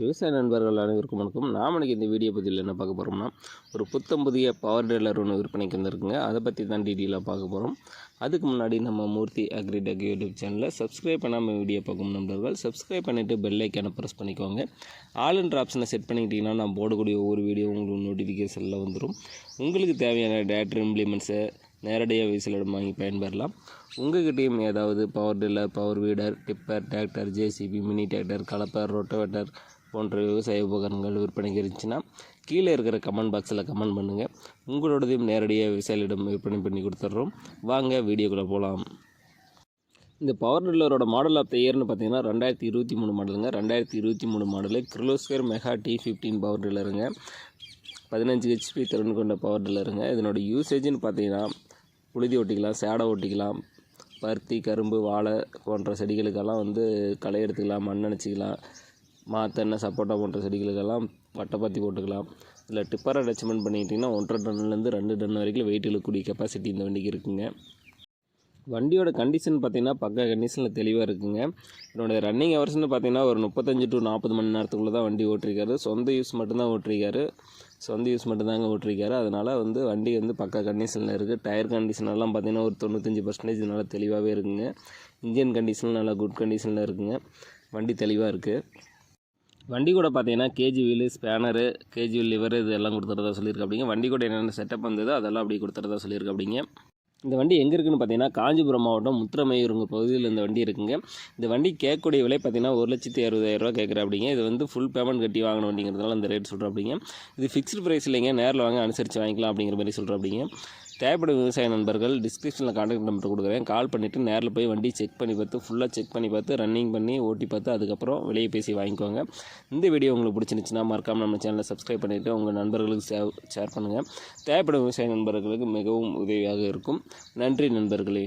விவசாய நண்பர்கள் அனைவருக்கும் வணக்கம். நாம் இன்னைக்கு இந்த வீடியோ பதிவில் என்ன பார்க்க போகிறோம்னா ஒரு புத்தம் புதிய பவர் டேலர் ஒன்று விற்பனைக்கு வந்திருக்குங்க. அதை பற்றி தான் டீட்டெயிலாக பார்க்க போகிறோம் அதுக்கு முன்னாடி நம்ம மூர்த்தி அக்ரிடெக் யூடியூப் சேனலில் சப்ஸ்கிரைப் பண்ணாமல் வீடியோ பார்க்கும் நண்பர்கள் சப்ஸ்கிரைப் பண்ணிவிட்டு பெல் ஐக்கானை ப்ரெஸ் பண்ணிக்கோங்க. ஆளுன்ற ஆப்ஷனை செட் பண்ணிக்கிட்டிங்கன்னா நான் போடக்கூடிய ஒவ்வொரு வீடியோ உங்களுக்கு நோட்டிஃபிகேஷனில் வந்துடும் உங்களுக்கு தேவையான டேட்டர் இம்ப்ளிமெண்ட்ஸை நேரடியாக விசிலிடம் வாங்கி பயன்பெறலாம். உங்கள்கிட்டையும் ஏதாவது power tiller power weeder tipper tractor JCB mini tractor கலப்பர் rotavator போன்ற விவசாய உபகரணங்கள் விற்பனைக்கு இருந்துச்சுன்னா கீழே இருக்கிற கமெண்ட் பாக்ஸில் கமெண்ட் பண்ணுங்கள் உங்களோடதையும் நேரடியாக விவசாயிகளிடம் விற்பனை பண்ணி கொடுத்துட்றோம் வாங்க வீடியோக்குள்ளே போகலாம் இந்த பவர் டில்லரோட மாடல் ஆஃப் த இயர்னு பார்த்தீங்கன்னா ரெண்டாயிரத்தி இருபத்தி மூணு மாடலுங்க ரெண்டாயிரத்தி இருபத்தி மூணு model Kirloskar mega T fifteen power டில்லருங்க பதினஞ்சு ஹெச்பி திறன் கொண்ட பவர் டில்லருங்க இதனோட யூசேஜ்னு பார்த்தீங்கன்னா புழுதி ஒட்டிக்கலாம் சேடை ஒட்டிக்கலாம் பருத்தி கரும்பு வாழை போன்ற செடிகளுக்கெல்லாம் வந்து களை எடுத்துக்கலாம் மண் அணைச்சிக்கலாம் மாத்தெண்ணெய் சப்போட்டா போன்ற செடிகளுக்கெல்லாம் வட்டைப்பாத்தி போட்டுக்கலாம். இதில் டிப்பர் அட்டாச்மெண்ட் பண்ணிக்கிட்டிங்கன்னா ஒன்றரை டன்னுலேருந்து ரெண்டு டன் வரைக்கும் வெயிட் இழுக்கக்கூடிய கெப்பாசிட்டி இந்த வண்டிக்கு இருக்குங்க. வண்டியோட கண்டிஷன் பார்த்தீங்கன்னா பக்க கண்டிஷனில் தெளிவாக இருக்குங்க. என்னோட ரன்னிங் ஹவர்ஸ்னு பார்த்தீங்கன்னா ஒரு முப்பத்தஞ்சு டு நாற்பது மணி நேரத்துக்குள்ளே தான் வண்டி ஓட்டிருக்காரு. சொந்த யூஸ் மட்டும்தான் ஓட்டிருக்காரு. சொந்த யூஸ் மட்டும்தாங்க ஓட்டிருக்காரு. அதனால் வந்து வண்டி வந்து பக்கா கண்டிஷனில் இருக்குது டயர் கண்டிஷனெல்லாம் பார்த்தீங்கன்னா ஒரு தொண்ணூத்தஞ்சு பர்சன்டேஜ் நல்லா தெளிவாகவே இருக்குங்க. இன்ஜின் கண்டிஷன் நல்லா குட் கண்டிஷனில் இருக்குங்க. வண்டி தெளிவாக இருக்குது வண்டி கூட பார்த்தீங்கன்னா KG wheel spanner KG wheel lever இது எல்லாம் கொடுத்துறதா சொல்லியிருக்கு. அப்படிங்க. வண்டி கூட என்னென்ன செட்டப் வந்ததோ அதெல்லாம் அப்படி கொடுத்துறதா சொல்லியிருக்கு அப்படிங்க. இந்த வண்டி எங்கே இருக்குன்னு பார்த்தீங்கன்னா காஞ்சிபுரம் மாவட்டம் முத்திரமையூருங்க பகுதியில் இந்த வண்டி இருக்குங்க. இந்த வண்டி கேட்கக்கூடிய விலை பார்த்தீங்கன்னா ஒரு லட்சத்தி அறுபதாயிரரூவா கேட்குற அப்படிங்க. இது வந்து ஃபுல் பேமெண்ட் கட்டி வாங்கணும் அப்படிங்கிறதுனால அந்த ரேட் சொல்கிறேன் அப்படிங்க. இது ஃபிக்ஸ்டு ப்ரைஸ் இல்லைங்க. நேரில் வாங்க அனுசரித்து வாங்கிக்கலாம் அப்படிங்கிற மாதிரி சொல்கிறேன் அப்படிங்க. தேவைப்படும் விவசாய நண்பர்கள் டிஸ்கிரிப்ஷனில் கான்டாக்ட் நம்பர் கொடுக்குறேன். கால் பண்ணிவிட்டு நேரில் போய் வண்டி செக் பண்ணி பார்த்து ஃபுல்லாக செக் பண்ணி பார்த்து ரன்னிங் பண்ணி ஓட்டி பார்த்து அதுக்கப்புறம் வெளியே பேசி வாங்கிக்கோங்க. இந்த வீடியோ உங்களுக்கு பிடிச்சிருந்துச்சுன்னா மறக்காமல் நம்ம சேனலை சப்ஸ்கிரைப் பண்ணிவிட்டு உங்கள் நண்பர்களுக்கு ஷேர் ஷேர் பண்ணுங்கள் தேவைப்படும் விவசாய நண்பர்களுக்கு மிகவும் உதவியாக இருக்கும். நன்றி நண்பர்களே.